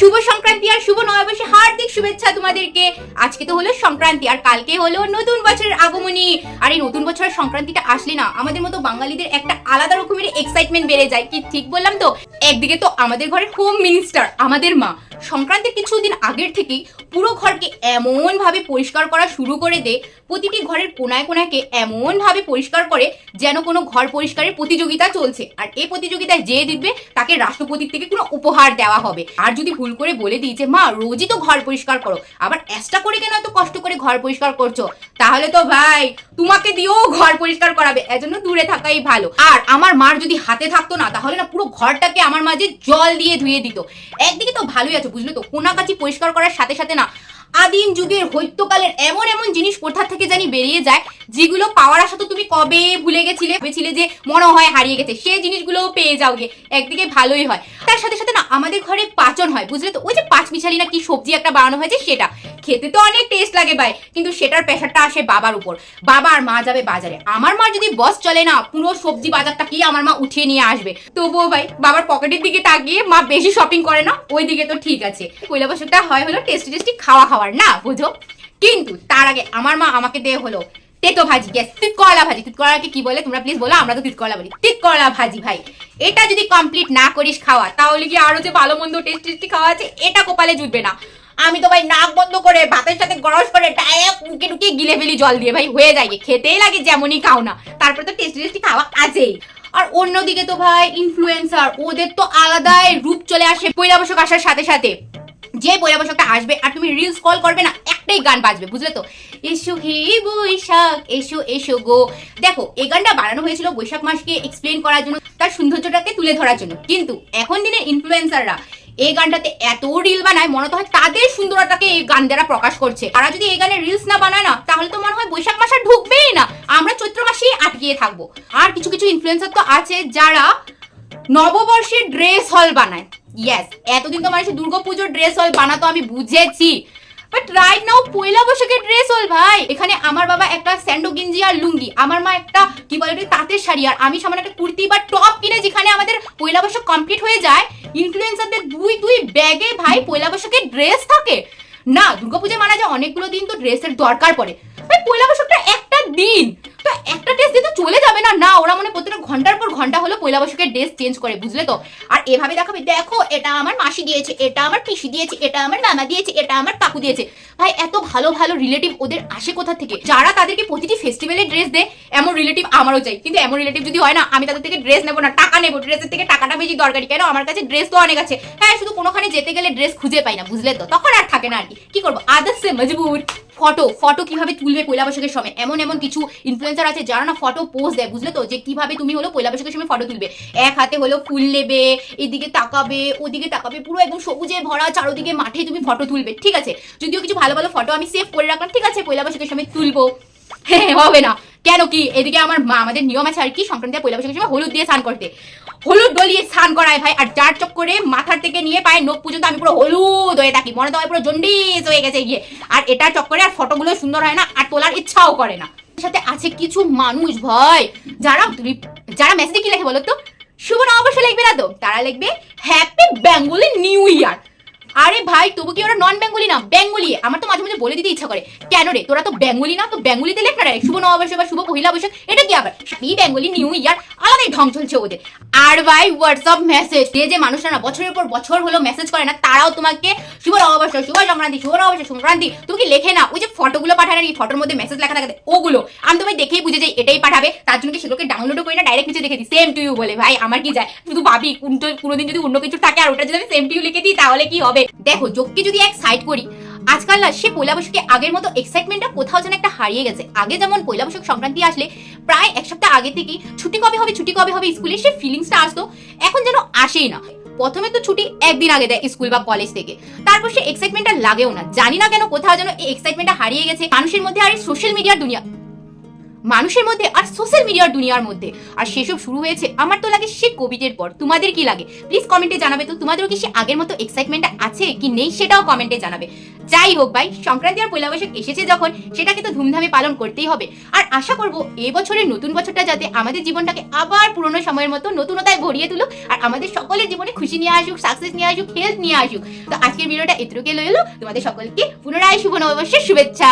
শুভ সংক্রান্তি আর শুভ নববর্ষে হার্দিক শুভেচ্ছা তোমাদেরকে। আজকে তো হলো সংক্রান্তি, আর কালকে হলো নতুন বছরের আগমনী। আর এই নতুন বছরের সংক্রান্তিটা আসলে না, আমাদের মতো বাঙালিদের একটা আলাদা রকমের এক্সাইটমেন্ট বেড়ে যায়। কি ঠিক বললাম তো? একদিকে তো আমাদের ঘরের হোম মিনিস্টার আমাদের মা। সংক্রান্তির কিছুদিন আগের থেকেই পুরো ঘরকে এমন ভাবে পরিষ্কার করা শুরু করে দে, প্রতিটি ঘরের কোনায় কোনাকে এমন ভাবে পরিষ্কার করে যেন কোনো ঘর পরিষ্কারের প্রতিযোগিতা চলছে। আর এই প্রতিযোগিতায় যে জিতবে, তাকে রাষ্ট্রপতির থেকে কোনো উপহার দেওয়া হবে। আর যদি ভুল করে বলে দিই যে, মা, রোজই তো ঘর পরিষ্কার করো, আবার এক্সট্রা করে কেন এত কষ্ট করে ঘর পরিষ্কার করছ? তাহলে তো ভাই, তোমাকে দিয়েও ঘর পরিষ্কার করাবে, এজন্য দূরে থাকাই ভালো। আর আমার মার যদি হাতে থাকতো না, তাহলে না পুরো ঘরটাকে আমার মাঝে জল দিয়ে ধুয়ে দিত। একদিকে তো ভালোই আছে বুঝলে তো? কোনাকাচি পরিষ্কার করার সাথে সাথে না, আদিম যুগের হৈত্যকালের এমন এমন জিনিস কোথা থেকে জানি বেরিয়ে যায়, যেগুলো পাওয়ার আশা তো তুমি কবে ভুলে গেছিলে? ভেবেছিলে যে মনে হয় হারিয়ে গেছে, সেই জিনিসগুলোও পেয়ে যাও গে। একদিকে ভালোই হয়। তার সাথে সাথে না, আমাদের ঘরে পাচন হয়, বুঝলে তো? ওই যে পাঁচ মিশালি না কি সবজি একটা বানানো হয়েছে, সেটা। খেতে তো অনেক টেস্ট লাগে ভাই। কিন্তু সেটার প্রেশারটা আসে বাবার উপর। বাবা আর মা যাবে বাজারে। আমার মা যদি বস চলে না, পুরো সবজি বাজারটা কি আমার মা উঠিয়ে নিয়ে আসবে? তবুও ভাই, বাবার পকেটের দিকে তাকিয়ে মা বেশি শপিং করে না ওই দিকে তো ঠিক আছে। পয়লা হয় হলো টেস্টি টেস্টি খাওয়া খাওয়ার, না বুঝো? কিন্তু তার আগে আমার মা আমাকে দেয় হলো তেতো ভাজি। গ্যাস তিতকলা ভাজি। তিতকলাকে কি বলে? তোমরা প্লিজ বলো, আমরা তো তিতকলা বলি। তিতকলা ভাজি ভাই। এটা যদি কমপ্লিট না করিস খাওয়া, তাহলে কি আরও যে ভালো মন্দ টেস্ট টেস্টি খাওয়া আছে? এটা কপালে জুটবে না। আমি তো ভাই নাক বন্ধ করে, ভাতের সাথে গরস করে ডাইরেক্ট ঢুকে গিলে ফেলি জল দিয়ে, ভাই হয়ে যায়। খেতেই লাগে যেমনই খাও না। তারপরে তো টেস্টি টেস্টি খাওয়া আছেই। আর অন্যদিকে তো ভাই ইনফ্লুয়েন্সার ওদের তো আলাদাই রূপ চলে আসে পয়লা বৈশাখ আসার সাথে সাথে। যে পয়লা বৈশাখটা আসবে, আর তুমি রিলস কল করবে না, একটাই গান বাজবে, বুঝলে তো? এসো হে বৈশাখ, এসো এসো গো। দেখো, এই গানটা বানানো হয়েছিল বৈশাখ মাসকে এক্সপ্লেন করার জন্য, তার সৌন্দর্যটাকে তুলে ধরার জন্য। কিন্তু এখন দিনের ইনফ্লুয়েন্সাররা এই গানটাতে এত রিল বানায়, মনে তো হয় তাদের সুন্দরতাকে এই গান দ্বারা প্রকাশ করছে। তারা যদি এই গানের রিলস না বানায় না, তাহলে তো মনে হয় বৈশাখ মাস ঢুকবেই না। আমরা চৈত্র মাসেই আটকিয়ে থাকব। আর কিছু কিছু ইনফ্লুয়েন্সার তো আছে যারা নববর্ষের ড্রেস হল বানায়। ইয়েস এতদিন তো মানুষ দুর্গাপুজোর ড্রেস হল বানাতো আমি বুঝেছি। বাট রাইট নাও পয়লা বৈশাখের ড্রেস হল ভাই। এখানে আমার বাবা একটা স্যান্ডো গেঞ্জি আর লুঙ্গি। আমার মা একটা, কি বলে তাঁতের শাড়ি। আর আমি সামান্য একটা কুর্তি বা টপ কিনে যেখানে আমাদের পয়লা বৈশাখ কমপ্লিট হয়ে যায় ইনফ্লুয়েন্সারদের দুই দুই ব্যাগে ভাই পয়লা বৈশাখের ড্রেস থাকে। না দুর্গাপূজা মারা যায় অনেকগুলো দিন, তো ড্রেসের দরকার পড়ে। ভাই, পয়লা বৈশাখটা একটা দিন। একটা ড্রেস দিয়ে তো চলে যাবে না না, ওরা মনে প্রত্যেকটা ঘণ্টার পর ঘণ্টা হলো পয়লা বৈশাখের ড্রেস চেঞ্জ করে, বুঝলে তো? আর এভাবে দেখাবে দেখো, এটা আমার মাসি দিয়েছে, এটা আমার পিসি দিয়েছে, এটা আমার মামা দিয়েছে, এটা আমার কাকু দিয়েছে। ভাই, এত ভালো ভালো রিলেটিভ ওদের আসে কোথা থেকে? যারা তাদেরকে প্রতিটি ফেস্টিভ্যালে ড্রেস দেয়, এমন রিলেটিভ আমারও চাই। কিন্তু এমন রিলেটিভ যদি হয় না, আমি তাদের থেকে ড্রেস নেব না, টাকা নেব। ড্রেসের থেকে টাকাটা বেশি দরকারি, কেন? আমার কাছে ড্রেস তো অনেক আছে। হ্যাঁ শুধু কোনোখানে যেতে গেলে ড্রেস খুঁজে পাই না, বুঝলে তো? তখন আর থাকে না আর কি। করব? আদার্স মজবুর। ফটো ফটো কীভাবে তুলবে পয়লা বৈশাখের সময়? এমন এমন কিছু ইনফ্লুয়েন্সার আছে যারা না ফটো পোস্ট দেয়, বুঝলে তো? যে কীভাবে তুমি হলো পয়লা বৈশাখের সময় ফটো তুলবে। এক হাতে হলো ফুল নেবে, এদিকে তাকাবে, ওদিকে তাকাবে, পুরো একদম সবুজে ভরা চারোদিকে মাঠে তুমি ফটো তুলবে, ঠিক আছে? যদিও কিছু ভালো ভালো ফটো আমি সেভ করে রাখলাম, ঠিক আছে? পয়লা বৈশাখের সময় তুলবো। হ্যাঁ হবে না। কেন কি? এদিকে আমার মা, আমাদের নিয়ম আছে আর কি সংক্রান্তি পয়লা বৈশাখের সময় হলুদ দিয়ে স্নান করতে। হলুদ দলিয়ে স্নান করায় ভাই। আর যার চক্করে মাথার থেকে নিয়ে পায়ে নখ পর্যন্ত আমি পুরো হলুদ হয়ে থাকি। মনে তো পুরো জন্ডিস হয়ে গেছে গিয়ে। আর এটার চক্করে আর ফটোগুলো সুন্দর হয় না, আর তোলার ইচ্ছাও করে না। সাথে আছে কিছু মানুষ ভয় যারা যারা মেসেজে কি লেখে বলো তো শুভ নববর্ষ লিখবে না তো? তারা লিখবে হ্যাপি বেঙ্গলি নিউ ইয়ার আরে ভাই, তবু কি ওরা নন বেঙ্গলি না? বেঙ্গলি আমার তো মাঝে মাঝে বলে দিতে ইচ্ছা করে। কেন রে? তোরা তো বেঙ্গলি না, তো বেঙ্গলিতে লেখ না রে? শুভ নববর্ষ বা শুভ পহিলা বৈশাখ, এটা কি আবার? হ্যাপি বেঙ্গলি নিউ ইয়ার আলাদাই ঢং চলছে ওদের। আর ভাই হোয়াটসঅ্যাপ মেসেজ যে যে মানুষরা না বছরের পর বছর হলো মেসেজ করে না, তারাও তোমাকে শুভ নববর্ষ, শুভ সংক্রান্তি, শুভ নববর্ষ সংক্রান্তি, তুমি কি লেখে না? ওই যে ফটোগুলো পাঠায় না এই ফটোর মধ্যে মেসেজ লেখা থাকে, ওগুলো। আমি তো ভাই দেখেই বুঝে যাই, এটাই পাঠাবে, তার জন্য কি সেগুলোকে ডাউনলোড করি না ডাইরেক্ট নিচে দেখে দিই। সেম টু ইউ বলে, ভাই, আমার কি যায়? শুধু ভাবি, কোনটা কোনোদিন যদি অন্য কিছু থাকে আর ওটা যদি আমি সেম টু ইউ লিখে দিই, তাহলে কি হবে? দেখো যোগকে যদি এক সাইড করি, আজকাল না সে পয়লা বৈশাখে আগের মতো এক্সাইটমেন্টটা কোথাও যেন একটা হারিয়ে গেছে। আগে যেমন পয়লা বৈশাখ সংক্রান্তি আসলে, প্রায় এক সপ্তাহ আগে থেকেই ছুটি কবে হবে, ছুটি কবে হবে স্কুলে সে ফিলিংসটা আসতো, এখন যেন আসেই না। প্রথমে তো ছুটি একদিন আগে দেয় স্কুল বা কলেজ থেকে। তারপর সে এক্সাইটমেন্টটা লাগেও না। জানি না কেন কোথাও যেন এই এক্সাইটমেন্টটা হারিয়ে গেছে। মানুষের মধ্যে আর সোশ্যাল মিডিয়ার দুনিয়া মানুষের মধ্যে আর সোশ্যাল মিডিয়ার দুনিয়ার মধ্যে। আর সেসব শুরু হয়েছে, আমার তো লাগে সে কোভিডের পর। তোমাদের কি লাগে? প্লিজ কমেন্টে জানাবে তো, তোমাদেরও কি সে আগের মতো এক্সাইটমেন্ট আছে কি নেই সেটাও কমেন্টে জানাবে। যাই হোক ভাই, সংক্রান্তি আর পয়লা বৈশাখ এসেছে যখন, সেটাকে তো ধুমধামে পালন করতেই হবে। আর আশা করব এই বছরের নতুন বছরটা যাতে আমাদের জীবনটাকে আবার পুরনো সময়ের মতো নতুনতায় ভরিয়ে তুলুক, আর আমাদের সকলের জীবনে খুশি নিয়ে আসুক সাকসেস নিয়ে আসুক হেলথ নিয়ে আসুক। তো আজকের ভিডিওটা এতটুকু এলো তোমাদের সকলকে পুনরায় শুভ নববর্ষের শুভেচ্ছা।